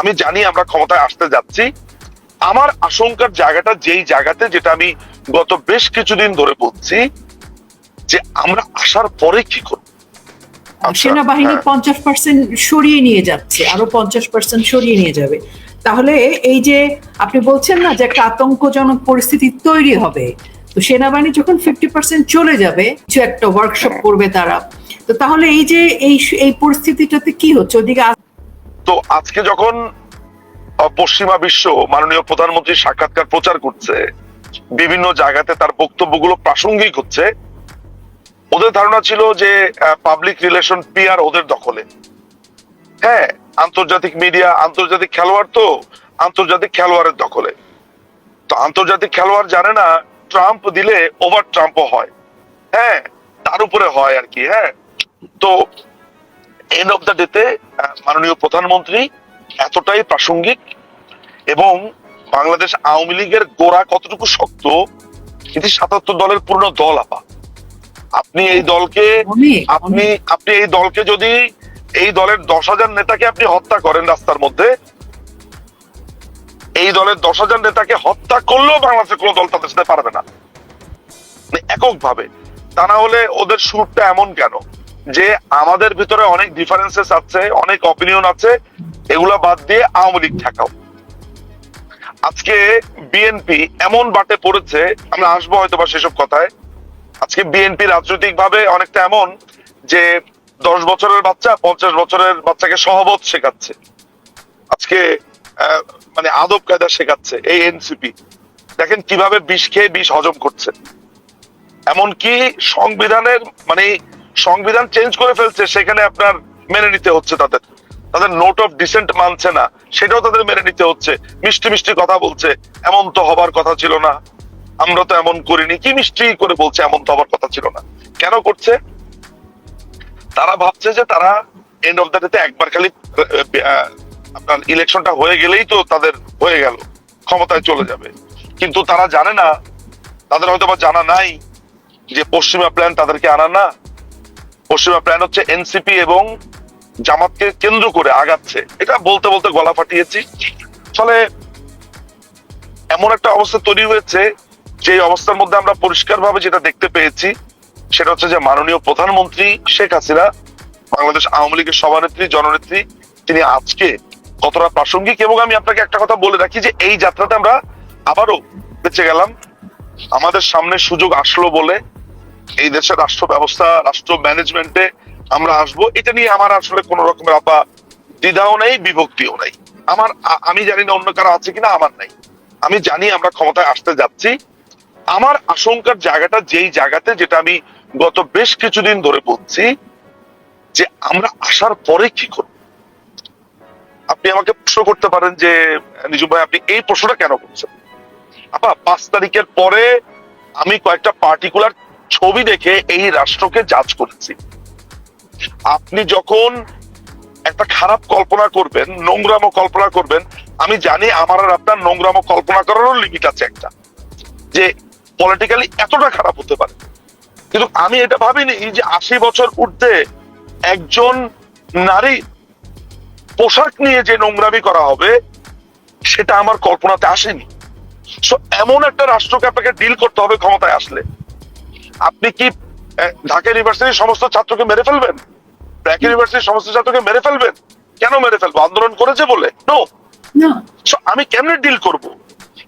আমি জানি আমরা ক্ষমতায় আসতে যাচ্ছি। আমার আশঙ্কার জায়গাটা যেই জায়গাতে যেটা আমি গত বেশ কিছুদিন ধরে বলছি যে আমরা আসার পরে কি করব। আচ্ছা, সেনাবাহিনী হ্যাঁ। পঞ্চাশ পার্সেন্ট সরিয়ে নিয়ে যাচ্ছে আরও পঞ্চাশ পার্সেন্ট সরিয়ে নিয়ে যাবে। তাহলে এই যে আপনি বলছেন না যে একটা আতঙ্কজনক পরিস্থিতি তৈরি হবে তো সেনাবাহিনী যখন ফিফটি পার্সেন্ট চলে যাবে কিছু একটা ওয়ার্কশপ করবে তারা। তো তাহলে এই যে এই এই পরিস্থিতিটাতে কি হচ্ছে? ওদিকে তো আজকে যখন পশ্চিমা বিশ্ব মাননীয় প্রধানমন্ত্রীর সাক্ষাৎকার প্রচার করছে, বিভিন্ন জায়গাতে তার বক্তব্যগুলো প্রাসঙ্গিক হচ্ছে, ওদের ধারণা ছিল যে পাবলিক রিলেশন পিআর ওদের দখলে। হ্যাঁ আন্তর্জাতিক মিডিয়া আন্তর্জাতিক খেলোয়াড় তো আন্তর্জাতিক খেলোয়াড়ের দখলে। তো আন্তর্জাতিক খেলোয়াড় জানে না ট্রাম্প দিলে ওভার ট্রাম্পও হয়। হ্যাঁ তার উপরে হয় আর কি হ্যাঁ। তো এন্ড অফ দ্য ডেতে মাননীয় প্রধানমন্ত্রী এতটাই প্রাসঙ্গিক এবং বাংলাদেশ আওয়ামী লীগের গোড়া কতটুকু শক্ত এটি সাতাত্তর দলের পূর্ণ দল আপা। আপনি এই দলকে আপনি আপনি এই দলকে যদি এই দলের দশ হাজার নেতাকে আপনি হত্যা করেন রাস্তার মধ্যে এই দলের দশ হাজার নেতাকে হত্যা করলেও বাংলাদেশের কোনো দল তাদের সাথে পারবে না। মানে এককভাবে। তা না হলে ওদের সুরটা এমন কেন? যে আমাদের ভিতরে অনেক ডিফারেন্সেস আছে, অনেক অপিনিয়ন আছে, এগুলা বাদ দিয়ে আওয়ামী লীগ ঠেকাও। আজকে বিএনপি এমন বাটে পড়েছে, আমরা আসব হয়তো বা সেসব কথায়। আজকে বিএনপি রাজনৈতিক ভাবে অনেকটা এমন যে দশ বছরের বাচ্চা পঞ্চাশ বছরের বাচ্চাকে সহবত শেখাচ্ছে। আজকে মানে আদব কায়দা শেখাচ্ছে এই এনসিপি দেখেন কীভাবে বিষ খেয়ে বিষ হজম করছে। এমনকি সংবিধানের মানে সংবিধান চেঞ্জ করে ফেলছে, সেখানে আপনার মেনে নিতে হচ্ছে তাদের। তাদের নোট অফ ডিসেন্ট মানছে না, সেটাও তাদের মেনে নিতে হচ্ছে। মিষ্টি মিষ্টি কথা বলছে, এমন তো হবার কথা ছিল না। আমরা তো এমন করিনি, কি মিষ্টি করে বলছে, এমন তো হবার কথা ছিল না। কেন করছে? তারা ভাবছে যে তারা এন্ড অফ দ্য ডেতে একবার খালি আপনার ইলেকশনটা হয়ে গেলেই তো তাদের হয়ে গেল, ক্ষমতায় চলে যাবে। কিন্তু তারা জানে না, তাদের হয়তো বা জানা নাই যে পশ্চিমা প্ল্যান তাদেরকে আনা না। পশ্চিমা প্ল্যান হচ্ছে এনসিপি এবং জামাতকে কেন্দ্র করে আগাচ্ছে। এটা বলতে বলতে গলা ফাটিয়েছি। ফলে এমন একটা অবস্থা তৈরি হয়েছে, যে অবস্থার মধ্যে আমরা পরিষ্কারভাবে যেটা দেখতে পেয়েছি, সেটা হচ্ছে যে মাননীয় প্রধানমন্ত্রী শেখ হাসিনা, বাংলাদেশ আওয়ামী লীগের সভানেত্রী, জননেত্রী, তিনি আজকে কতটা প্রাসঙ্গিক এবং আমি আপনাকে একটা কথা বলে রাখি যে এই যাত্রাতে আমরা আবারও বেঁচে গেলাম। আমাদের সামনে সুযোগ আসলো বলে এই দেশের রাষ্ট্র ব্যবস্থা, রাষ্ট্র ম্যানেজমেন্টে আমরা আসব। এটা নিয়ে আমার আসলে কোন রকমের আপা দ্বিধাও নেই, বিভক্তিও নেই। আমার আমি জানি না অন্য কারও আছে কিনা, আমার নাই। আমি জানি আমরা ক্ষমতায় আসতে যাচ্ছি। আমার আশঙ্কার জায়গাটা যেই জায়গাতে যেটা আমি গত বেশ কিছুদিন ধরে বলছি, যে আমরা আসার পরে কি করব? আপনি আমাকে প্রশ্ন করতে পারেন যে, নিজু ভাই, আপনি এই প্রশ্নটা কেন করছেন? আপা, পাঁচ তারিখের পরে আমি কয়েকটা পার্টিকুলার ছবি দেখে এই রাষ্ট্রকে জাজ করেছি। আপনি যখন একটা খারাপ কল্পনা করবেন নোংরামো কল্পনা করবেন আমি জানি আমার আর আপনার নোংরামো কল্পনা করারও লিমিট আছে একটা যে পলিটিক্যালি এতটা খারাপ হতে পারে। কিন্তু আমি এটা ভাবিনি যে আশি বছর ঊর্ধ্বে একজন নারী পোশাক নিয়ে যে নোংরামি করা হবে সেটা আমার কল্পনাতে আসেনি। So, এমন একটা রাষ্ট্রকে আপনাকে ডিল করতে হবে ক্ষমতায় আসলে। আপনি কি ঢাকা ইউনিভার্সিটির সমস্ত ছাত্রকে মেরে ফেলবেন? ব্র্যাক ইউনিভার্সিটির সমস্ত ছাত্রকে মেরে ফেলবেন? কেন মেরে ফেলব? আন্দোলন করেছে বলে? নো আমি কেমনে ডিল করব?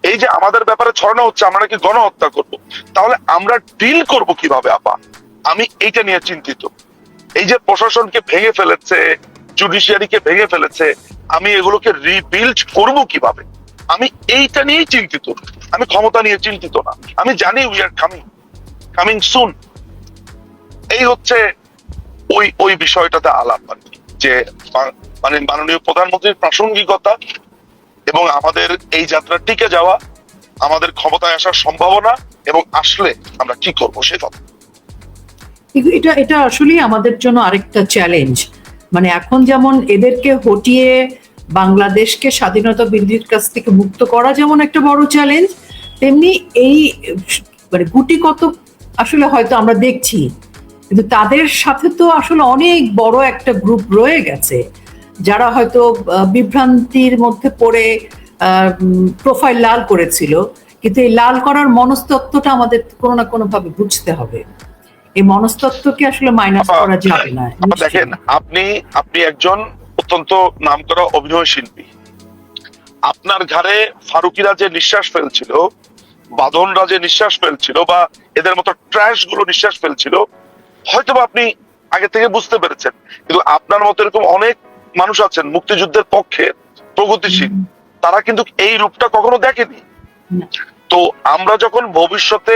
এই যে আমাদের ব্যাপারে ছড়ানো হচ্ছে আমরা নাকি গণহত্যা করব? তাহলে আমরা ডিল করব কীভাবে আপা? আমি এইটা নিয়ে চিন্তিত। এই যে প্রশাসনকে ভেঙে ফেলেছে জুডিশিয়ারিকে ভেঙে ফেলেছে আমি এগুলোকে রিবিল্ড করব কীভাবে? আমি এইটা নিয়েই চিন্তিত। আমি ক্ষমতা নিয়ে চিন্তিত না। আমি জানি we are coming coming soon এই হচ্ছে ওই ওই বিষয়টাতে আলাপ আর কি, যে মানে মাননীয় প্রধানমন্ত্রীর প্রাসঙ্গিকতা এবং আমাদের এই যাত্রা টিকে যাওয়া, আমাদের ক্ষমতায় আসার সম্ভাবনা এবং আসলে আমরা কি করব সে কথা এটা এটা আসলেই আমাদের জন্য আরেকটা চ্যালেঞ্জ মানে এখন যেমন এদেরকে হটিয়ে বাংলাদেশকে স্বাধীনতা বিরোধীর কাছ থেকে মুক্ত করা যেমন একটা বড় চ্যালেঞ্জ তেমনি এই মানে গুটি কত আসলে হয়তো আমরা দেখছি কিন্তু তাদের সাথে তো আসলে অনেক বড় একটা গ্রুপ রয়ে গেছে যারা হয়তো বিভ্রান্তির মধ্যে পড়ে প্রোফাইল লাল করেছিল কিন্তু এই লাল করার মনস্তত্ত্বটা আমাদের কোনো না কোনো ভাবে বুঝতে হবে। এই মনস্তত্ত্বকে আসলে মাইনাস করা যাবে না? দেখেন আপনি আপনি একজন অত্যন্ত নামকরা অভিনয় শিল্পী আপনার ঘরে ফারুকিরা যে নিঃশ্বাস ফেলছিল বাঁধনরা যে নিঃশ্বাস ফেলছিল বা এদের মতো ট্র্যাশগুলো নিঃশ্বাস ফেলছিল হয়তো আপনি আগে থেকে বুঝতে পেরেছেন। কিন্তু আপনার মতো এরকম অনেক মানুষ আছেন মুক্তিযুদ্ধের পক্ষে, প্রগতিশীল, তারা কিন্তু এই রূপটা কখনো দেখেনি। তো আমরা যখন ভবিষ্যতে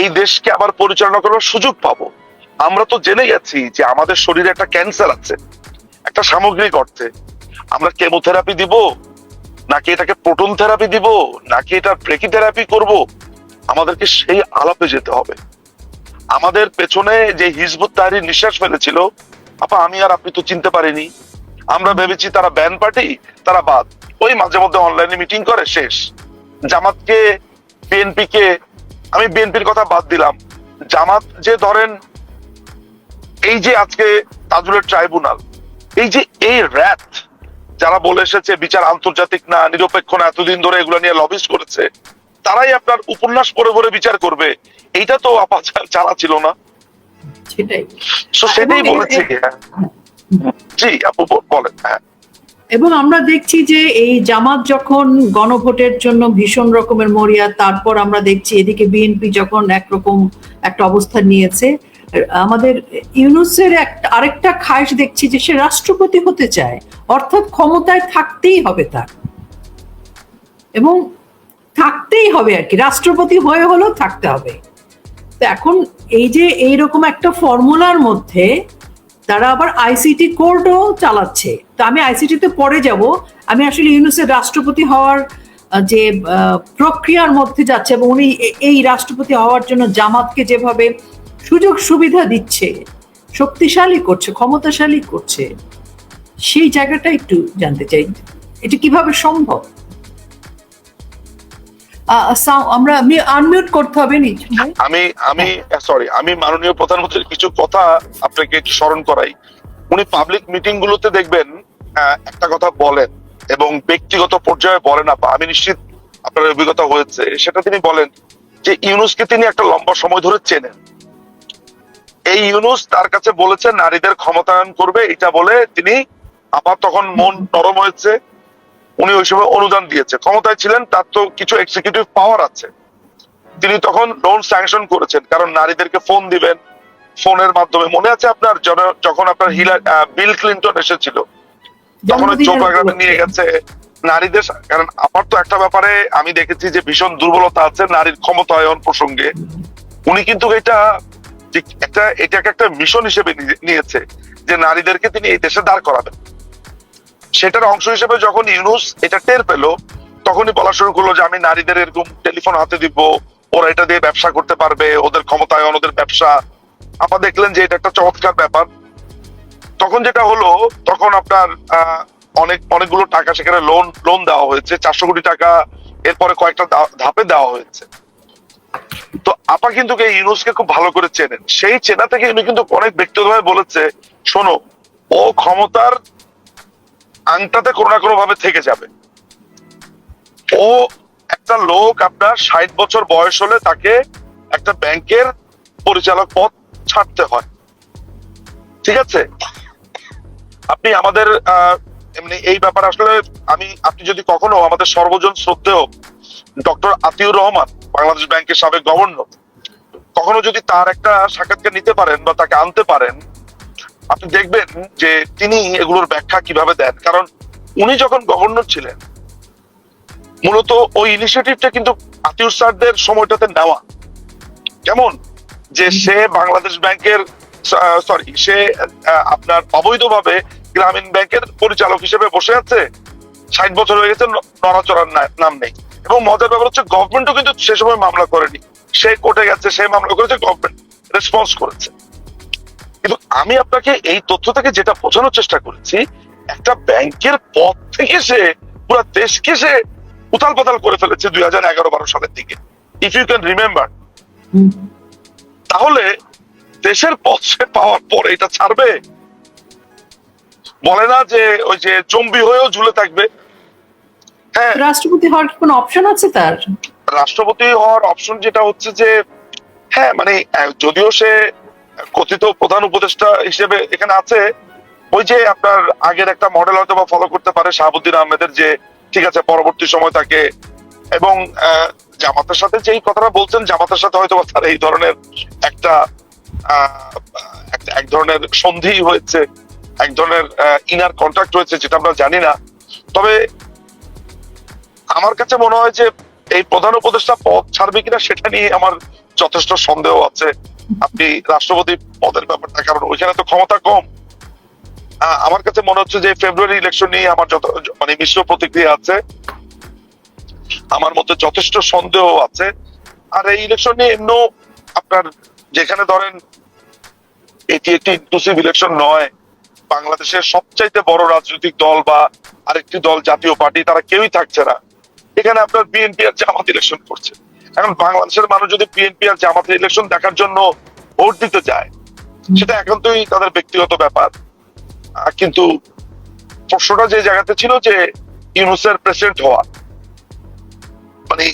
এই দেশকে আবার পরিচালনা করার সুযোগ পাবো, আমরা তো জেনে গেছি যে আমাদের শরীরে একটা ক্যান্সার আছে, একটা সামগ্রিক অর্থে। আমরা কেমোথেরাপি দিব নাকি এটাকে প্রোটন থেরাপি দিব, নাকি এটা থেরাপি করব? আমাদেরকে সেই আলাপে যেতে হবে। আমাদের পেছনে যে হিজবুত তাহরির নিঃশ্বাস ফেলেছিল, আপা, আমি আর আপনি তো চিনতে পারিনি। আমরা ভেবেছি তারা ব্যান পার্টি, তারা বাদ। ওই মাঝে মধ্যে অনলাইনে মিটিং করে, শেষ। জামাতকে বিএনপি কে আমি বিএনপির কথা বাদ দিলাম। জামাত যে ধরেন, এই যে আজকে তাজুলের ট্রাইব্যুনাল, এই যে এই র্যাত যারা বলে এসেছে বিচার আন্তর্জাতিক না নিরপেক্ষ না এতদিন ধরে এগুলো নিয়ে লবিস করেছে তারাই আপনার উপন্যাস পড়ে পড়ে বিচার করবে। এইটা তো আপা চালা ছিল না। সেটাই। সেটাই বলেছি। জি আপু বলেন হ্যাঁ। এবং আমরা দেখছি যে এই জামাত যখন গণভোটের জন্য ভীষণ রকমের মরিয়া তারপর আমরা দেখছি এদিকে বিএনপি যখন একরকম একটা অবস্থান নিয়েছে আমাদের ইউনুসের একটা আরেকটা খায়েশ দেখছি যে সে রাষ্ট্রপতি হতে চায়। অর্থাৎ ক্ষমতায় থাকতেই হবে তার। এবং থাকতেই হবে আর কি। রাষ্ট্রপতি হয়ে হলেও থাকতে হবে। তো এখন এই যে এইরকম একটা ফর্মুলার মধ্যে তারা আবার আইসিটি কোর্টও চালাচ্ছে। তো আমি আইসিটিতে পরে যাব। আমি আসলে ইউনুসের রাষ্ট্রপতি হওয়ার যে প্রক্রিয়ার মধ্যে যাচ্ছে এবং উনি এই রাষ্ট্রপতি হওয়ার জন্য জামাতকে যেভাবে সুযোগ সুবিধা দিচ্ছে, শক্তিশালী করছে, ক্ষমতাশালী করছে। সেই জায়গাটা একটু জানতে চাই, এটা কীভাবে সম্ভব? আমরা আনমিউট করতে হবে আমি আমি সরি আমি মাননীয় প্রধানমন্ত্রীর কিছু কথা আপনাকে স্মরণ করাই। উনি পাবলিক মিটিং গুলোতে দেখবেন একটা কথা বলেন এবং ব্যক্তিগত পর্যায়ে বলেন আপা, আমি নিশ্চিত আপনার অভিজ্ঞতা হয়েছে। সেটা তিনি বলেন যে, ইউনুসকে তিনি একটা লম্বা সময় ধরে চেনেন। এই ইউনুস তার কাছে বলেছে নারীদের ক্ষমতায়ন করবে এটা বলে তিনি আবার তখন মন নরম হয়েছে। উনি ওই সময় অনুদান দিয়েছে। ক্ষমতায় ছিলেন তার তো কিছু এক্সিকিউটিভ পাওয়ার আছে। তিনি তখন লোন স্যাংশন করেছেন কারণ নারীদেরকে ফোন দিবেন। ফোনের মাধ্যমে মনে আছে আপনার? যখন আপনার হিলার বিল ক্লিন্টন এসেছিল তখন চৌপাগ্রামে নিয়ে গেছে। নারীদের কারণ আপার তো একটা ব্যাপারে আমি দেখেছি যে ভীষণ দুর্বলতা আছে নারীর ক্ষমতায়ন প্রসঙ্গে। উনি কিন্তু এটা যে একটা এটাকে একটা মিশন হিসেবে নিয়েছে যে নারীদেরকে তিনি এই দেশে দাঁড় করাবেন। সেটার অংশ হিসেবে যখন ইউনুস এটা টের পেল, তখনই বলা শুরু করল যে আমি নারীদের এরকম টেলিফোন হাতে দিব, ওরা এটা দিয়ে ব্যবসা করতে পারবে, ওদের ক্ষমতায়ন ওদের ব্যবসা। আপা দেখলেন যে এটা একটা চমৎকার ব্যাপার। তখন যেটা হলো, তখন আপনার অনেক, অনেকগুলো টাকা সেখানে লোন লোন দেওয়া হয়েছে। চারশো কোটি টাকা, এরপরে কয়েকটা ধাপে দেওয়া হয়েছে। তো আপা কিন্তু ইউনুসকে খুব ভালো করে চেনেন। সেই চেনা থেকে উনি কিন্তু অনেক ব্যক্তিগতভাবে বলেছে, শোনো, ও ক্ষমতার আংটাতে কোনো না কোনো ভাবে থেকে যাবে। ও একটা লোক আপনার ষাট বছর বয়স হলে তাকে একটা ব্যাংকের পরিচালক পদ ছাড়তে হয়। ঠিক আছে? আপনি আমাদের এমনি এই ব্যাপারে আসলে আমি, আপনি যদি কখনো আমাদের সর্বজন শ্রদ্ধেয় ডক্টর আতিউর রহমান বাংলাদেশ ব্যাংকের সাবেক গভর্নর কখনো যদি তার একটা সাক্ষাৎকার নিতে পারেন বা তাকে আনতে পারেন, আপনি দেখবেন যে তিনি এগুলোর ব্যাখ্যা কীভাবে দেন। কারণ উনি যখন গভর্নর ছিলেন, মূলত ওই ইনিশিয়েটিভটা কিন্তু আতিউর স্যারদের সময়টাতে নেওয়া। কেমন? যে সে বাংলাদেশ ব্যাংকের সরি সে আপনার অবৈধভাবে গ্রামীণ ব্যাংকের পরিচালক হিসেবে বসে আছে। ষাট বছর হয়ে গেছে নড়াচড়ার নাম নেই। এবং মজার ব্যাপার হচ্ছে গভর্নমেন্টও কিন্তু সে সময় মামলা করেনি। সে কোর্টে গেছে, সে মামলা করেছে গভর্নমেন্ট রেসপন্স করেছে। কিন্তু আমি আপনাকে এই তথ্য থেকে যেটা বোঝানোর চেষ্টা করেছি, একটা ব্যাংকের পদ থেকে সে পুরো দেশকে সে উতাল পাতাল করে ফেলেছে দুই হাজার এগারো বারো সালের দিকে। ইফ ইউ ক্যান রিমেম্বার তাহলে দেশের পদ সে পাওয়ার পর এটা ছাড়বে? বলে না যে ওই যে জম্বি হয়েও ঝুলে থাকবে? রাষ্ট্রপতি হওয়ার কি কোনো অপশন আছে তার? রাষ্ট্রপতি হওয়ার অপশন যেটা হচ্ছে যে হ্যাঁ মানে যদিও সে কথিত প্রধান উপদেষ্টা হিসেবে এখানে আছে ওই যে আপনার আগের একটা মডেল হয়তো বা ফলো করতে পারে শাহাবুদ্দিন আহমেদের যে ঠিক আছে পরবর্তী সময় তাকে এবং জামাতের সাথে যেই কথাটা বলছেন জামাতের সাথে হয়তো তার এই ধরনের একটা আহ, একটা- এক ধরনের সন্ধি হয়েছে এক ধরনের ইনার কন্ট্রাক্ট হয়েছে যেটা আমরা জানি না। তবে আমার কাছে মনে হয় যে এই প্রধান উপদেষ্টা পদ ছাড়বে কিনা সেটা নিয়ে আমার যথেষ্ট সন্দেহ আছে। আপনি রাষ্ট্রপতি পদের ব্যাপারটা, কারণ ওইখানে তো ক্ষমতা কম। আমার কাছে মনে হচ্ছে যে ফেব্রুয়ারি ইলেকশন নিয়ে আমার যত মানে মিশ্র প্রতিক্রিয়া আছে। আমার মধ্যে যথেষ্ট সন্দেহ আছে। আর এই ইলেকশন নিয়ে এমন আপনার যেখানে ধরেন এটি একটি ইনক্লুসিভ ইলেকশন নয়, বাংলাদেশের সবচাইতে বড় রাজনৈতিক দল বা আরেকটি দল জাতীয় পার্টি, তারা কেউই থাকছে না। এখানে আপনার বিএনপি আর জামাত ইলেকশন করছে। এখন বাংলাদেশের মানুষ যদি বিএনপি আর জামাতের ইলেকশন দেখার জন্য ভোট দিতে যায় সেটা একান্তই তাদের ব্যক্তিগত ব্যাপার। কিন্তু প্রশ্নটা যে জায়গাতে ছিল যে ইউনুসের প্রেসিডেন্ট হওয়া মানে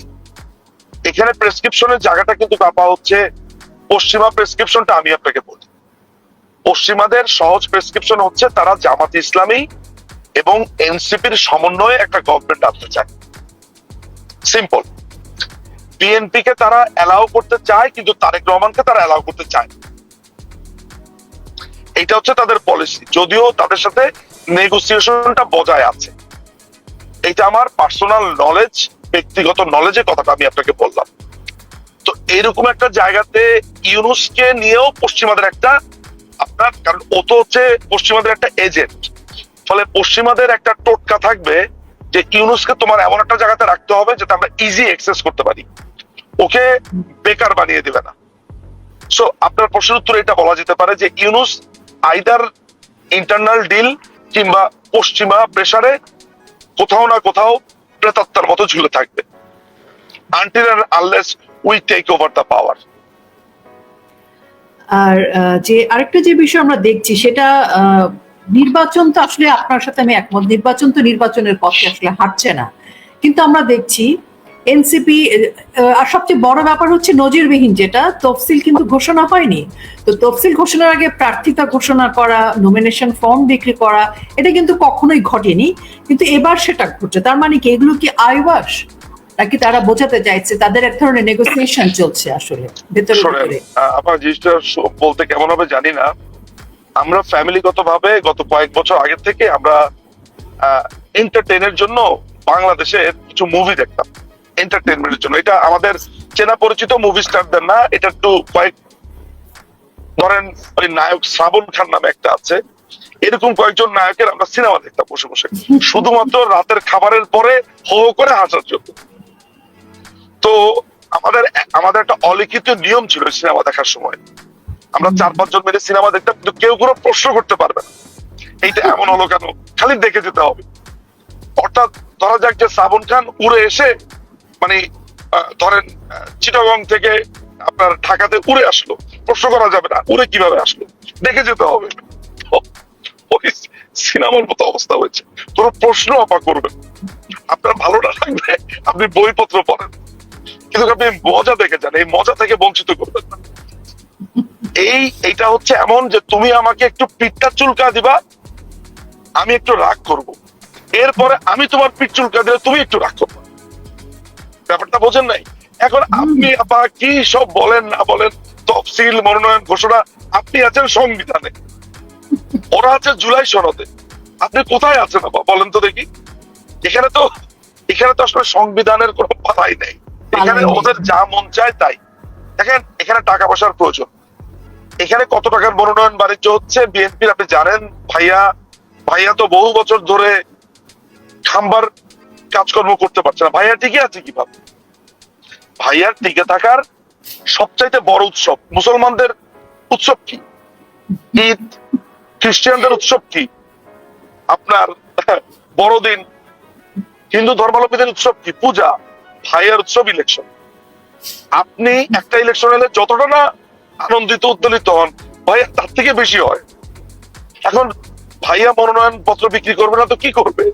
এখানে প্রেসক্রিপশনের জায়গাটা কিন্তু ব্যাপার হচ্ছে পশ্চিমা প্রেসক্রিপশনটা আমি আপনাকে বলি। পশ্চিমাদের সহজ প্রেসক্রিপশন হচ্ছে তারা জামাত ইসলামী এবং এনসিপির সমন্বয়ে একটা গভর্নমেন্ট আনতে চায়। সিম্পল বিএনপি কে তারা অ্যালাউ করতে চায়, কিন্তু তারেক রহমানকে তারা অ্যালাউ করতে চায় না। এইটা হচ্ছে তাদের পলিসি যদিও তাদের সাথে নেগোসিয়েশনটা বজায় আছে। এইটা আমার পার্সোনাল নলেজ ব্যক্তিগত নলেজের কথাটা আমি আপনাকে বললাম। তো এরকম একটা জায়গাতে ইউনুসকে নিয়েও পশ্চিমাদের একটা আপনার, কারণ ও তো হচ্ছে পশ্চিমাদের একটা এজেন্ট ফলে পশ্চিমাদের একটা টোটকা থাকবে যে ইউনুসকে তোমার এমন একটা জায়গাতে রাখতে হবে যাতে আমরা ইজি অ্যাক্সেস করতে পারি। ওকে বেকার বানিয়ে দিবে না। সো আপনার প্রশ্নের উত্তর এটা বলা যেতে পারে যে ইউনুস আইদার ইন্টারনাল ডিল কিংবা পশ্চিমা প্রেসারে কোথাও না কোথাও প্রেতাত্মার মতো ঝুলে থাকবে। Until unless we take over the power আর যে আরেকটা যে বিষয় আমরা দেখছি সেটা নির্বাচন তো আসলে আপনার সাথে আমি একমত। নির্বাচন তো নির্বাচনের পথে আসলে হাঁটছে না। কিন্তু আমরা দেখছি এনসিপি আর সবচেয়ে বড় ব্যাপার হচ্ছে নজিরবিহীন যেটা তফসিল কিন্তু ঘোষণা হয়নি। তো তফসিল ঘোষণার আগে প্রার্থিতা ঘোষণা করা নমিনেশন ফর্ম বিক্রি করা এটা কিন্তু কখনোই ঘটেনি। কিন্তু এবার সেটা ঘটছে। তার মানে কি এগুলো কি আইবাস নাকি তারা বোঝাতে চাইছে তাদের এক ধরনের নেগোসিয়েশন চলছে আসলে ভেতরে আপনার জিনিসটা বলতে কেমন হবে জানি না। আমরা ফ্যামিলিগত ভাবে গত কয়েক বছর আগে থেকে আমরা এন্টারটেইনের জন্য বাংলাদেশে কিছু মুভি দেখতাম। এন্টারটেনমেন্টের জন্য। এটা আমাদের চেনা পরিচিত মুভি স্টারদের না এটা একটু কয়েক ধরেন ওই নায়ক শ্রাবণ খান নামে একটা আছে। এরকম কয়েকজন নায়কের আমরা সিনেমা দেখতাম বসে বসে। শুধুমাত্র রাতের খাবারের পরে হো হো করে হাসার জন্য। তো আমাদের আমাদের একটা অলিখিত নিয়ম ছিল সিনেমা দেখার সময়। আমরা চার পাঁচজন মিলে সিনেমা দেখতাম কিন্তু কেউ কোনো প্রশ্ন করতে পারবে না। এইটা এমন হলো কেন? খালি দেখে যেতে হবে। অর্থাৎ ধরা যাক যে শ্রাবণ খান উড়ে এসে মানে ধরেন চিটাগং থেকে আপনার ঢাকাতে উড়ে আসলো। প্রশ্ন করা যাবে না উড়ে কীভাবে আসলো? দেখে যেতে হবে। সিনেমার মতো অবস্থা হয়েছে। কোনো প্রশ্ন আপা করবেন আপনার ভালো না লাগবে আপনি বইপত্র পড়েন। কিন্তু আপনি মজা দেখে যান এই মজা থেকে বঞ্চিত করবেন না। এই এইটা হচ্ছে এমন যে তুমি আমাকে একটু পিঠটা চুলকা দিবা আমি একটু রাগ করব। এরপরে আমি তোমার পিঠ চুলকা দিলে তুমি একটু রাগ করবে। ব্যাপারটা বোঝেন নাই? এখন আপনি আপা কি সব বলেন না বলেন তফসিল মনোনয়ন ঘোষণা আপনি আছেন সংবিধানে। ওরা আছে জুলাই সনদে। আপনি কোথায় আছেন আপা বলেন তো দেখি। এখানে তো এখানে তো আসলে সংবিধানের কোনো পালাই নেই। এখানে ওদের যা মন চায় তাই। দেখেন এখানে টাকা পয়সার প্রয়োজন। এখানে কত টাকার মনোনয়ন বাণিজ্য হচ্ছে? বিএনপির, আপনি জানেন, ভাইয়া ভাইয়া তো বহু বছর ধরে খাম্বার কাজকর্ম করতে পারছে না। ভাইয়া টিকে আছে কীভাবে ভাইয়ার টিকে থাকার সবচাইতে বড় উৎসব মুসলমানদের উৎসব কি? ঈদ, খ্রিস্টানদের উৎসব কি? আপনার বড়দিন, হিন্দু ধর্মাবলম্বীদের উৎসব কি? পূজা, ভাইয়ার উৎসব ইলেকশন আপনি একটা ইলেকশন এলে যতটা না আনন্দিত উদ্দোলিত হন। ভাইয়া তার থেকে বেশি হয়। এখন ভাইয়া মনোনয়ন পত্র বিক্রি করবে না তো কি করবে?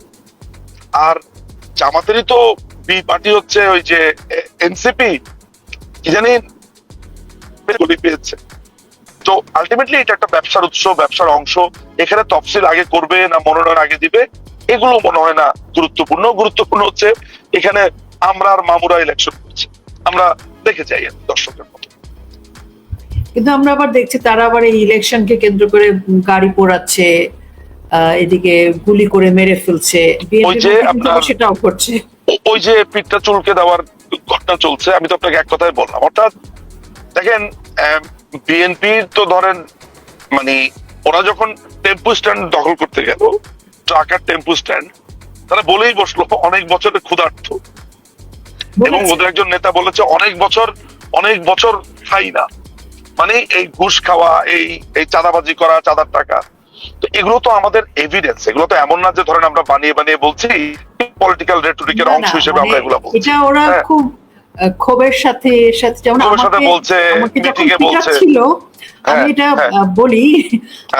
আর জামাতেরই তো বি পার্টি হচ্ছে ওই যে এনসিপি কি জানি পেয়েছে। তো আলটিমেটলি এটা একটা ব্যবসার উৎস, ব্যবসার অংশ। এখানে তফসিল আগে করবে না মনোনয়ন আগে দিবে, এগুলো মনে হয় না গুরুত্বপূর্ণ। গুরুত্বপূর্ণ হচ্ছে এখানে আমরা আর মামুরা ইলেকশন করছি। আমরা দেখে যাই দর্শকের কিন্তু আমরা আবার দেখছি তারা আবার এই ইলেকশনকে কেন্দ্র করে গাড়ি পোড়াচ্ছে এদিকে গুলি করে মেরে ফেলছে। ওই যে কিন্তু সেটাও করছে। ওই যে পিঠটা চুলকে দেওয়ার ঘটনা চলছে আমি তো আপনাকে এক কথাই বললাম। অর্থাৎ দেখেন বিএনপি তো ধরেন মানে ওরা যখন টেম্পু স্ট্যান্ড দখল করতে গেল ট্রাকার টেম্পু স্ট্যান্ড তারা বলেই বসল অনেক বছরের ক্ষুধার্থ এবং ওদের একজন নেতা বলেছে অনেক বছর অনেক বছর খাই না। মানে এই ঘুষ খাওয়া এই এই চাঁদাবাজি করা চাঁদার টাকা তো এগুলো তো আমাদের এভিডেন্স এগুলো তো এমন না যে ধরেন আমরা বানিয়ে বানিয়ে বলছি পলিটিক্যাল রেটরিকের অংশ হিসেবে মানে আমরা এগুলো বলছি এটা ওরা হ্যাঁ। খুব ক্ষোভের সাথে সাথে যেমন আমাকে- বলছে, এ বলছে। ছিল আমি হ্যাঁ, এটা হ্যাঁ। বলি।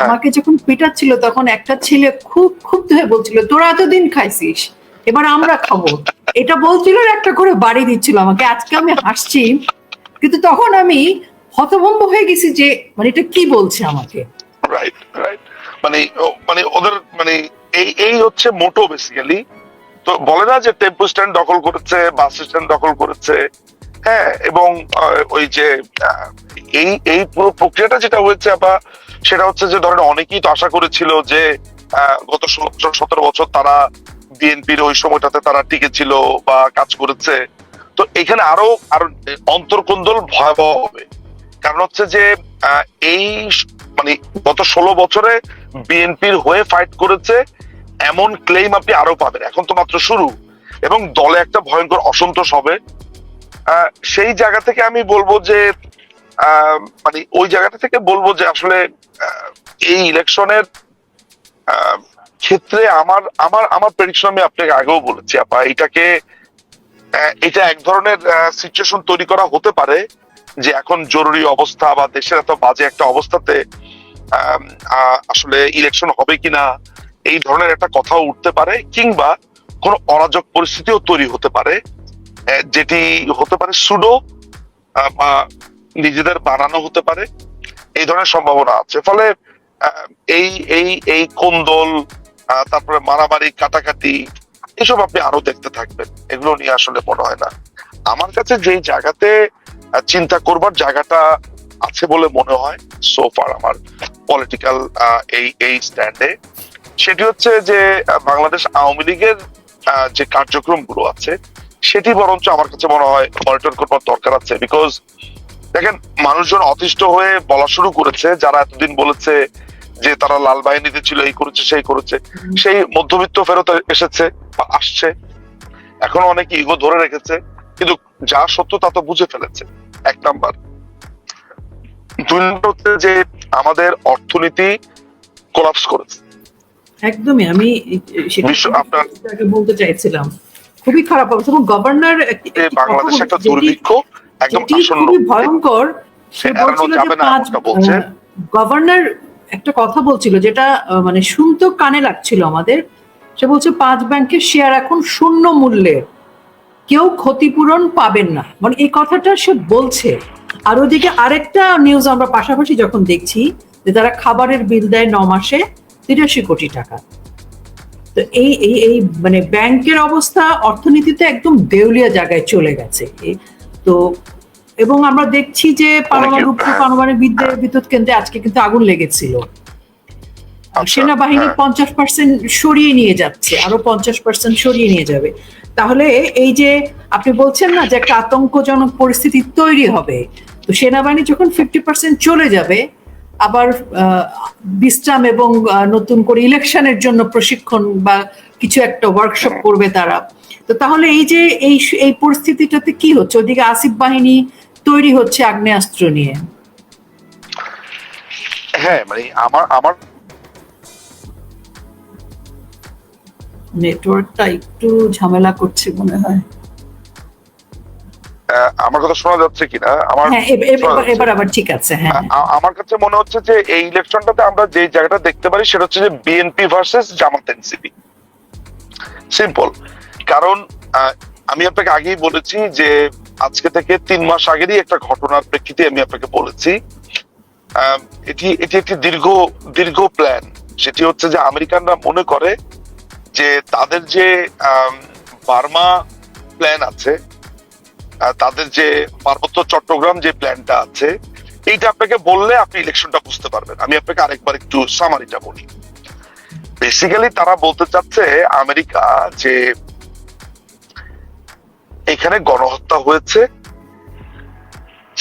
আমাকে যখন পিটাচ্ছিল তখন একটা ছেলে খুব হয়ে বলছিল তোরা এতদিন খাইছিস এবার আমরা খাব এটা বলছিল একটা করে বাড়ি দিচ্ছিল আমাকে আজকে আমি হাসছি কিন্তু তখন আমি হতভম্ব হয়ে গেছি যে মানে এটা কি বলছে আমাকে? রাইট রাইট মানে মানে ওদের মানে এই এই হচ্ছে মোটো বেসিক্যালি তো বলে না যে টেম্পো স্ট্যান্ড দখল করেছে বাস স্ট্যান্ড দখল করেছে। হ্যাঁ এবং ওই যে এই এই পুরো প্রক্রিয়াটা যেটা হয়েছে আবার, সেটা হচ্ছে যে ধরেন অনেকেই তো আশা করেছিল যে গত ষোলো, সতেরো বছর তারা বিএনপির ওই সময়টাতে তারা টিকে ছিল বা কাজ করেছে। তো এখানে আরও আরও অন্তর্কন্দল ভয়াবহ হবে। কারণ হচ্ছে যে এই মানে গত ষোলো বছরে বিএনপির হয়ে ফাইট করেছে এমন ক্লেম আপনি আরও পাবেন। এখন তো মাত্র শুরু। এবং দলে একটা ভয়ঙ্কর অসন্তোষ হবে। সেই জায়গা থেকে আমি বলব যে মানে ওই জায়গাটা থেকে বলব যে আসলে এই ইলেকশনের ক্ষেত্রে আমার আমার আমার প্রেডিকশন আমি আপনাকে আগেও বলেছি আপা। এটাকে এটা এক ধরনের সিচুয়েশন তৈরি করা হতে পারে। যে এখন জরুরি অবস্থা বা দেশের এত বাজে একটা অবস্থাতে আসলে ইলেকশন হবে কিনা, এই ধরনের একটা কথাও উঠতে পারে কিংবা কোন অরাজক পরিস্থিতিও তৈরি হতে পারে যেটি হতে পারে সুডো বা নিজেদের বানানো হতে পারে, এই ধরনের সম্ভাবনা আছে। ফলে এই এই এই কোন্দল তারপরে মারামারি, কাটাকাটি, এসব আপনি আরও দেখতে থাকবেন। এগুলো নিয়ে আসলে মনে হয় না। আমার কাছে যেই জায়গাতে চিন্তা করবার জায়গাটা আছে বলে মনে হয় সোফার আমার পলিটিক্যাল এই এই স্ট্যান্ডে সেটি হচ্ছে যে বাংলাদেশ আওয়ামী লীগের যে কার্যক্রমগুলো আছে সেটি বরঞ্চ আমার কাছে মনে হয় মনিটর করবার দরকার আছে বিকজ দেখেন মানুষজন অতিষ্ঠ হয়ে বলা শুরু করেছে যারা এতদিন বলেছে যে তারা লাল বাহিনীতে ছিল এই করেছে সেই করেছে। সেই মধ্যবিত্ত ফেরত এসেছে বা আসছে। এখন অনেকে ইগো ধরে রেখেছে কিন্তু যা সত্য তা তো বুঝে ফেলেছে। এক নাম্বার। দুই নম্বর হচ্ছে যে আমাদের অর্থনীতি কোলাপস করেছে। একদমই আমি সেটা বলতে চাইছিলাম। খুবই খারাপ অবস্থা। এবং গভর্নর বাংলাদেশ একটা দুর্ভিক্ষ একদম আসন্ন ভয়ঙ্কর সে বলছিল যে পাঁচ গভর্নর একটা কথা বলছিল যেটা মানে শুনতে কানে লাগছিল আমাদের। সে বলছে পাঁচ ব্যাংকের শেয়ার এখন শূন্য মূল্যের। কেউ ক্ষতিপূরণ পাবেন না। মানে এই কথাটা সে বলছে। আর ওদিকে আরেকটা নিউজ আমরা পাশাপাশি যখন দেখছি যে তারা খাবারের বিল দেয় ন মাসে তিরাশি কোটি টাকা। তো এই এই এই মানে ব্যাংকের অবস্থা অর্থনীতিতে একদম দেউলিয়া জায়গায় চলে গেছে। তো এবং আমরা দেখছি যে পারমাণবিক। পারমাণবিক বিদ্যুৎ কেন্দ্রে আজকে কিন্তু আগুন লেগেছিল। সেনাবাহিনী হ্যাঁ। পঞ্চাশ পার্সেন্ট সরিয়ে নিয়ে যাচ্ছে আরও পঞ্চাশ পার্সেন্ট সরিয়ে নিয়ে যাবে। তাহলে এই যে আপনি বলছেন না যে একটা আতঙ্কজনক পরিস্থিতি তৈরি হবে তো সেনাবাহিনী যখন ফিফটি পার্সেন্ট চলে যাবে আবার বিশ্রাম এবং নতুন করে ইলেকশনের জন্য প্রশিক্ষণ বা কিছু একটা ওয়ার্কশপ করবে তারা তো তাহলে এই যে এই এই পরিস্থিতিটাতে কি হচ্ছে? ওদিকে আসিফ বাহিনী তৈরি হচ্ছে আগ্নেয়াস্ত্র নিয়ে। হ্যাঁ মানে আমার আমার নেটওয়ার্কটা একটু ঝামেলা করছে মনে হয়। আমার কথা শোনা যাচ্ছে কিনা? আমার হ্যাঁ এবার- আবার ঠিক আছে হ্যাঁ। আমার কাছে মনে হচ্ছে যে এই ইলেকশনটাতে আমরা যে জায়গাটা দেখতে পারি সেটা হচ্ছে যে BNP versus Jamaat NCP simple কারণ আমি আপনাকে আগেই বলেছি যে আজকে থেকে তিন মাস আগেরই একটা ঘটনার প্রেক্ষিতে আমি আপনাকে বলেছি। এটি এটি একটি দীর্ঘ দীর্ঘ প্ল্যান সেটি হচ্ছে যে আমেরিকানরা মনে করে যে তাদের যে বার্মা প্ল্যান আছে তাদের যে পার্বত্য চট্টগ্রাম যে প্ল্যানটা আছে, এইটা আপনাকে বললে আপনি ইলেকশনটা বুঝতে পারবেন। আমি আপনাকে আরেকবার একটু সামারিটা বলি। বেসিক্যালি তারা বলতে চাচ্ছে আমেরিকা যে, এখানে গণহত্যা হয়েছে,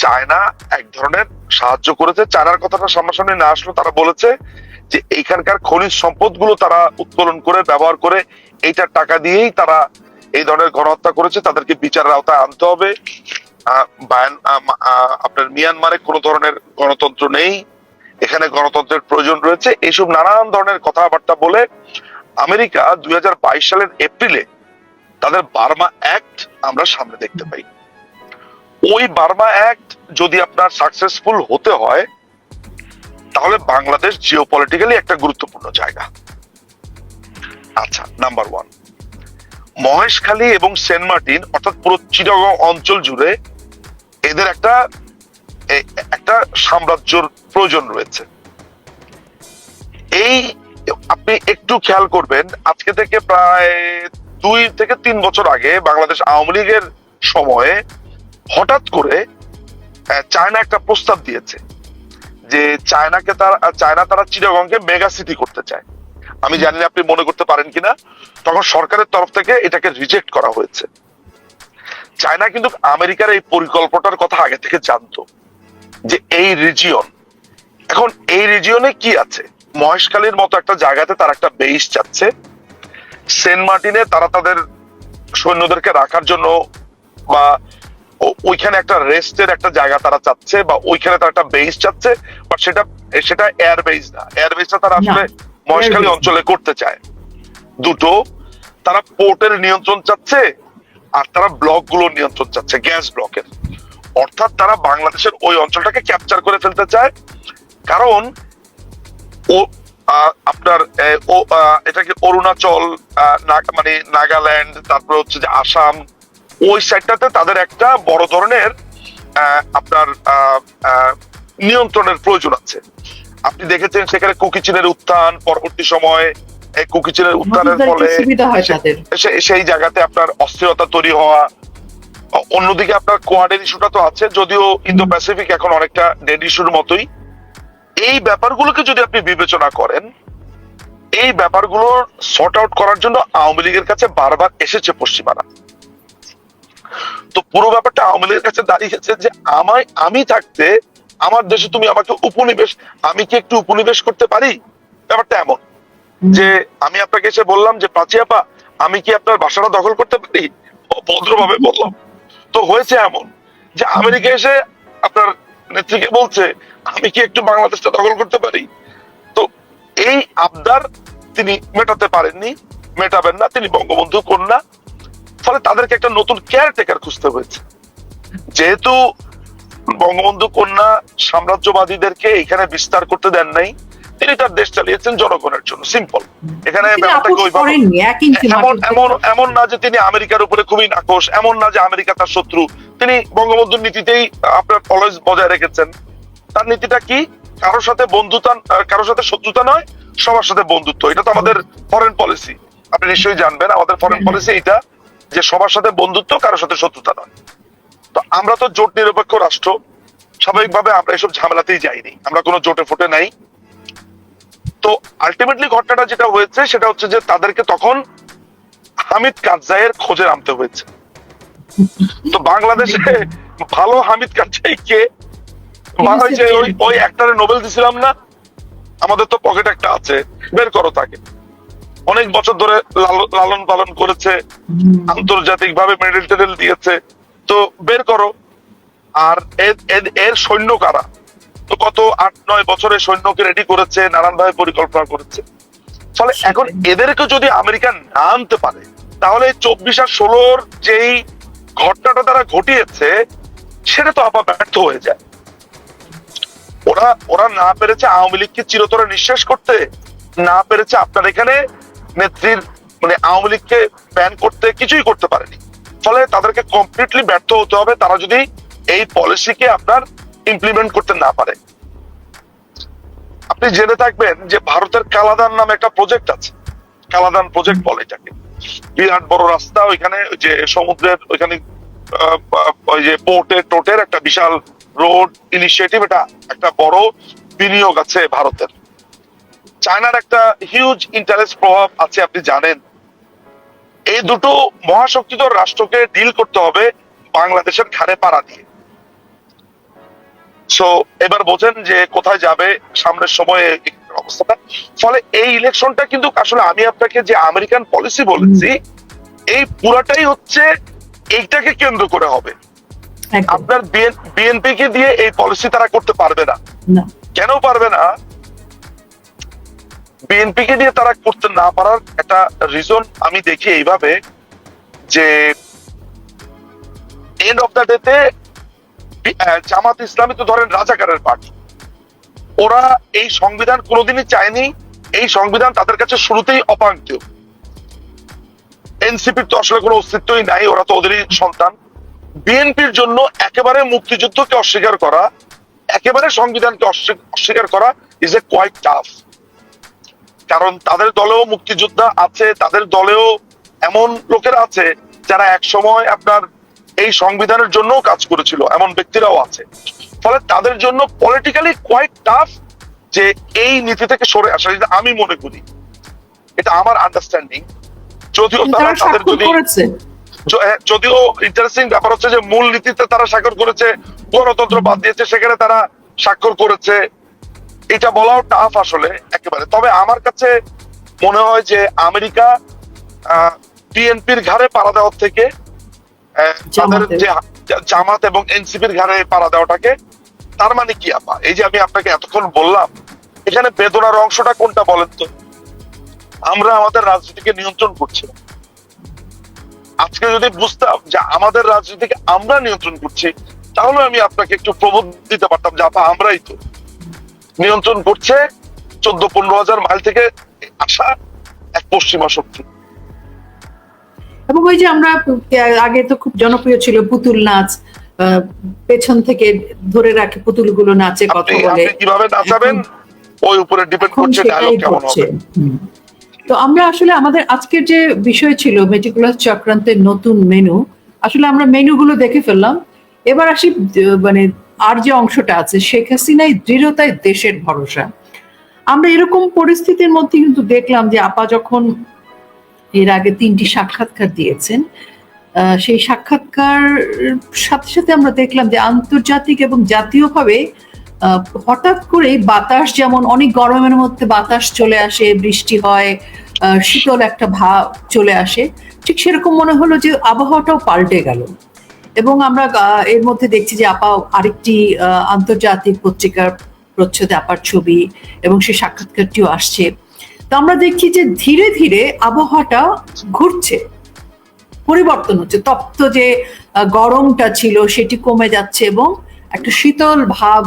চায়না এক ধরনের সাহায্য করেছে, চায়নার কথাটা সামনাসামনি না আসলো তারা বলেছে যে এইখানকার খনিজ সম্পদগুলো তারা উত্তোলন করে, ব্যবহার করে, এইটার টাকা দিয়েই তারা এই ধরনের গণহত্যা করেছে। তাদেরকে বিচারের আওতায় আনতে হবে। আপনার মিয়ানমারে কোনো ধরনের গণতন্ত্র নেই। এখানে গণতন্ত্রের প্রয়োজন রয়েছে। এইসব নানান ধরনের কথাবার্তা বলে আমেরিকা দুই হাজার বাইশ সালের এপ্রিলে তাদের বার্মা অ্যাক্ট আমরা সামনে দেখতে পাই। ওই বার্মা অ্যাক্ট যদি আপনার সাকসেসফুল হতে হয় তাহলে বাংলাদেশ জিও পলিটিক্যালি একটা গুরুত্বপূর্ণ জায়গা। আচ্ছা নাম্বার ওয়ান মহেশখালী এবং সেন্ট মার্টিন, অর্থাৎ পুরো চিটাগং অঞ্চল জুড়ে এদের একটা একটা সাম্রাজ্যর প্রয়োজন রয়েছে। এই, আপনি একটু খেয়াল করবেন, আজকে থেকে প্রায় দুই থেকে তিন বছর আগে বাংলাদেশ আওয়ামী লীগের সময়ে হঠাৎ করে চায়না একটা প্রস্তাব দিয়েছে। যে চায়নাকে তারা চায়না তারা চিটাগংকে মেগা সিটি করতে চায়। আমি জানি না আপনি মনে করতে পারেন কিনা তখন সরকারের তরফ থেকে এটাকে রিজেক্ট করা হয়েছে। চায়না কিন্তু আমেরিকার এই পরিকল্পনার কথা আগে থেকে জানতো যে এই রিজিয়ন এখন এই রিজিয়নে কি আছে? মহেশখালীর মতো একটা জায়গাতে তারা একটা বেইস চাচ্ছে সেন্ট মার্টিনে তারা তাদের সৈন্যদেরকে রাখার জন্য বা ওইখানে একটা রেস্টের একটা জায়গা তারা চাচ্ছে বা ওইখানে তারা একটা বেস চাচ্ছে বাট সেটা সেটা এয়ার বেস না। এয়ার বেসটা তারা আসলে মহেশখালী অঞ্চলে করতে চায়। দুটো তারা পোর্টের নিয়ন্ত্রণ চাচ্ছে আর তারা ব্লকগুলোর নিয়ন্ত্রণ চাচ্ছে গ্যাস ব্লকের। অর্থাৎ তারা বাংলাদেশের ওই অঞ্চলটাকে ক্যাপচার করে ফেলতে চায়। কারণ ও আপনার এটাকে অরুণাচল মানে নাগাল্যান্ড তারপরে হচ্ছে যে আসাম ওই সাইডটাতে তাদের একটা বড় ধরনের আপনার নিয়ন্ত্রণের প্রয়োজন আছে। আপনি দেখেছেন সেখানে কুকিচিনের উত্থান পরবর্তী সময়ে এই কুকিচিনের উত্থানের ফলে সেই জায়গাতে আপনার অস্থিরতা তৈরি হওয়া। অন্যদিকে আপনার কোয়াডের ইস্যুটা তো আছে যদিও ইন্দো প্যাসিফিক এখন অনেকটা ডেড ইস্যুর মতোই। এই ব্যাপারগুলোকে যদি আপনি বিবেচনা করেন এই ব্যাপারগুলো সর্ট আউট করার জন্য আওয়ামী লীগের কাছে বারবার এসেছে পশ্চিমারা। তো পুরো ব্যাপারটা আওয়ামী লীগের কাছে দাঁড়িয়েছে যে আমায় আমি থাকতে আমার দেশে তুমি আমাকে উপনিবেশ আমি কি একটু উপনিবেশ করতে পারি? ব্যাপারটা এমন যে আমি আপনাকে এসে বললাম যে পাচিয়াপা আমি কি আপনার বাসাটা দখল করতে পারি? ভদ্রভাবে বললাম। তো হয়েছে এমন যে আমেরিকা এসে আপনার নেত্রীকে বলছে আমি কি একটু বাংলাদেশটা দখল করতে পারি? তো এই আবদার তিনি মেটাতে পারেননি মেটাবেন না তিনি বঙ্গবন্ধু কন্যা ফলে তাদেরকে একটা নতুন কেয়ার টেকার খুঁজতে হয়েছে। যেহেতু বঙ্গবন্ধু কন্যা সাম্রাজ্যবাদীদেরকে এখানে বিস্তার করতে দেন নাই তিনি তার দেশ চালিয়েছেন জনগণের জন্য। সিম্পল এখানে এমন এমন না যে তিনি আমেরিকার উপরে খুবই নাকশ এমন না যে আমেরিকা তার শত্রু। তিনি বঙ্গবন্ধুর নীতিতেই আপনার অলওয়েজ বজায় রেখেছেন। তার নীতিটা কি? কারোর সাথে বন্ধুতা কারোর সাথে শত্রুতা নয় সবার সাথে বন্ধুত্ব। এটা তো আমাদের ফরেন পলিসি আপনি নিশ্চয়ই জানবেন আমাদের ফরেন পলিসি এটা যে সবার সাথে বন্ধুত্ব কারোর সাথে শত্রুতা নয়। তো আমরা তো জোট নিরপেক্ষ রাষ্ট্র। স্বাভাবিকভাবে আমরা এসব ঝামেলাতেই যাইনি। আমরা কোনো জোটে ফোটে নাই। তো আলটিমেটলি ঘটনাটা যেটা হয়েছে সেটা হচ্ছে যে তাদেরকে তখন হামিদ কারজাইয়ের খোঁজে নামতে হয়েছে। তো বাংলাদেশে ভালো হামিদ কারজাই কে ওই ওই একটারে নোবেল দিছিলাম না। আমাদের তো পকেট একটা আছে। বের করো তাকে। অনেক বছর ধরে লাল- লালন পালন করেছে আন্তর্জাতিক ভাবে মেডেল টেডেল দিয়েছে। তো বের করো। আর এর- সৈন্য কারা? তো কত আট নয় বছরের সৈন্যকে রেডি করেছে নানান ভাবে পরিকল্পনা করেছে। ফলে এখন এদেরকে যদি আমেরিকা না আনতে পারে তাহলে চব্বিশ আর ষোলোর যেই ঘটনাটা তারা ঘটিয়েছে সেটা তো আপা ব্যর্থ হয়ে যায়। ওরা ওরা না পেরেছে আওয়ামী লীগকে চিরতরে নিঃশ্বাস করতে না পেরেছে আপনার এখানে নেত্রীর মানে আওয়ামী লীগকে ব্যান করতে কিছুই করতে পারেনি। ফলে তাদেরকে কমপ্লিটলি ব্যর্থ হতে হবে, তারা যদি এই পলিসিকে আপনার ইমপ্লিমেন্ট করতে না পারে। আপনি জেনে থাকবেন যে ভারতের কালাদান নামে একটা প্রজেক্ট আছে। কালাদান প্রজেক্ট বলে এটাকে। বিরাট বড় রাস্তা, ওইখানে ওই যে সমুদ্রের ওইখানে ওই যে পোর্টের টোটের একটা বিশাল রোড ইনিশিয়েটিভ এটা একটা বড় বিনিয়োগ আছে ভারতের। চায়নার একটা হিউজ ইন্টারেস্ট প্রভাব আছে আপনি জানেন। এই দুটো মহাশক্তিধর রাষ্ট্রকে ডিল করতে হবে বাংলাদেশের ঘাড়ে পাড়া দিয়ে। সো এবার বোঝেন যে কোথায় যাবে সামনের সময়ে অবস্থাটা। ফলে এই ইলেকশনটা কিন্তু আসলে আমি আপনাকে যে আমেরিকান পলিসি বলেছি এই পুরাটাই হচ্ছে এইটাকে কেন্দ্র করে হবে। আপনার বিএনপি কে দিয়ে এই পলিসি তারা করতে পারবে না। কেন পারবে না? বিএনপি কে দিয়ে তারা করতে না পারার একটা রিজন আমি দেখি এইভাবে যে এন্ড অফ দ্য ডেতে জামাত ইসলামী তো ধরেন রাজাকারের পার্টি ওরা এই সংবিধান কোনোদিনই চায়নি, এই সংবিধান তাদের কাছে শুরুতেই অপাঙ্ক্তীয় এনসিপির তো আসলে কোনো অস্তিত্বই নাই, ওরা তো ওদেরই সন্তান। বিএনপির জন্য একেবারে মুক্তিযুদ্ধকে অস্বীকার করা, একেবারে সংবিধানকে অস্বীকার করা ইজ এ কোয়াইট টাফ কারণ তাদের দলেও মুক্তিযোদ্ধা আছে তাদের দলেও এমন লোকেরা আছে যারা এক সময় আপনার এই সংবিধানের জন্য কাজ করেছিল এমন ব্যক্তিরাও আছে। ফলে তাদের জন্য পলিটিক্যালি কোয়াইট টাফ যে এই নীতি থেকে সরে আসা যেটা আমি মনে করি। এটা আমার আন্ডারস্ট্যান্ডিং যদিও তারা তাদের যদি হ্যাঁ, যদিও ইন্টারেস্টিং ব্যাপার হচ্ছে যে মূল নীতিতে তারা স্বাক্ষর করেছে গণতন্ত্র বাদ দিয়েছে সেখানে তারা স্বাক্ষর করেছে। এটা বলাও টাফ আসলে একেবারে। তবে আমার কাছে মনে হয় যে আমেরিকা বিএনপির ঘাড়ে পাড়া দেওয়ার থেকে তাদের যে জামাত এবং এনসিপির ঘাড়ে পাড়া দেওয়াটাকে তার মানে কি আপা? এই যে আমি আপনাকে এতক্ষণ বললাম এখানে বেদনার অংশটা কোনটা বলেন তো? আমরা আমাদের রাজনীতিকে নিয়ন্ত্রণ করছি আজকে যদি বুঝতাম যে আমাদের রাজনীতিকে আমরা নিয়ন্ত্রণ করছি তাহলে আমি আপনাকে একটু প্রবোধ দিতে পারতাম যে আপা আমরাই তো। নিয়ন্ত্রণ করছে চোদ্দ পনেরো হাজার মাইল থেকে আসা এক পশ্চিমা শক্তি। এবং ওই যে আমরা আগে তো খুব জনপ্রিয় ছিল পুতুল নাচ পেছন থেকে ধরে রাখে পুতুলগুলো নাচে কথা বলে। কীভাবে নাচাবেন? ওই উপরে ডিপেন্ড করছে ডায়লগ কেমন হবে? তো আমরা আসলে আমাদের আজকের যে বিষয় ছিল মেটিকুলাস চক্রান্তের নতুন মেনু আসলে আমরা মেনুগুলো দেখে ফেললাম। এবার আসি মানে আর যে অংশটা আছে, শেখ হাসিনাই দৃঢ়তায় দেশের ভরসা। আমরা এরকম পরিস্থিতির মধ্যে কিন্তু দেখলাম যে আপা যখন এর আগে তিনটি সাক্ষাৎকার দিয়েছেন সেই সাক্ষাৎকার সাথে সাথে আমরা দেখলাম যে আন্তর্জাতিক এবং জাতীয়ভাবে হঠাৎ করেই বাতাস যেমন অনেক গরমের মধ্যে বাতাস চলে আসে, বৃষ্টি হয় শীতল একটা ভাব চলে আসে, ঠিক সেরকম মনে হলো যে আবহাওয়াটাও পাল্টে গেল। এবং আমরা এর মধ্যে দেখছি যে আপা আরেকটি আন্তর্জাতিক পত্রিকার প্রচ্ছদে আপার ছবি এবং সেই সাক্ষাৎকারটিও আসছে। তো আমরা দেখছি যে ধীরে ধীরে আবহাওয়াটা ঘুরছে, পরিবর্তন হচ্ছে। তপ্ত যে গরমটা ছিল সেটি কমে যাচ্ছে এবং একটা শীতল ভাব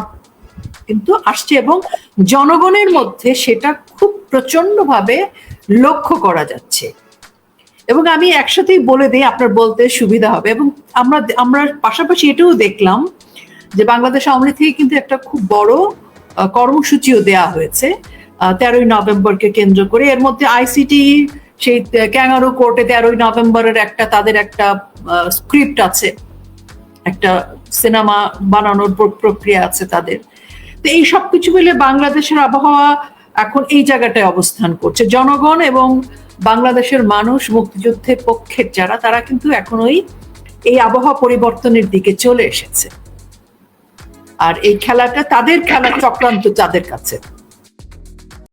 কিন্তু আসছে এবং জনগণের মধ্যে সেটা খুব প্রচন্ডভাবে লক্ষ্য করা যাচ্ছে। এবং আমি একসাথেই বলে দিই, আপনার বলতে সুবিধা হবে। এবং আমরা আমরা পাশাপাশি এটাও দেখলাম যে বাংলাদেশ আওয়ামী লীগ থেকে কিন্তু একটা খুব বড় কর্মসূচিও দেয়া হয়েছে তেরোই নভেম্বরকে কেন্দ্র করে। এর মধ্যে আইসিটি সেই ক্যাঙ্গারু কোর্টে তেরোই নভেম্বরের একটা, তাদের একটা স্ক্রিপ্ট আছে। একটা সিনেমা বানানোর প্রক্রিয়া আছে তাদের। তো এই সব কিছু মিলে বাংলাদেশের আবহাওয়া এখন এই জায়গাটায় অবস্থান করছে। জনগণ এবং বাংলাদেশের মানুষ মুক্তিযুদ্ধের পক্ষের যারা, তারা কিন্তু এখন ওই এই আবহাওয়া পরিবর্তনের দিকে চলে এসেছে। আর এই খেলাটা তাদের খেলা চক্রান্ত তাদের কাছে।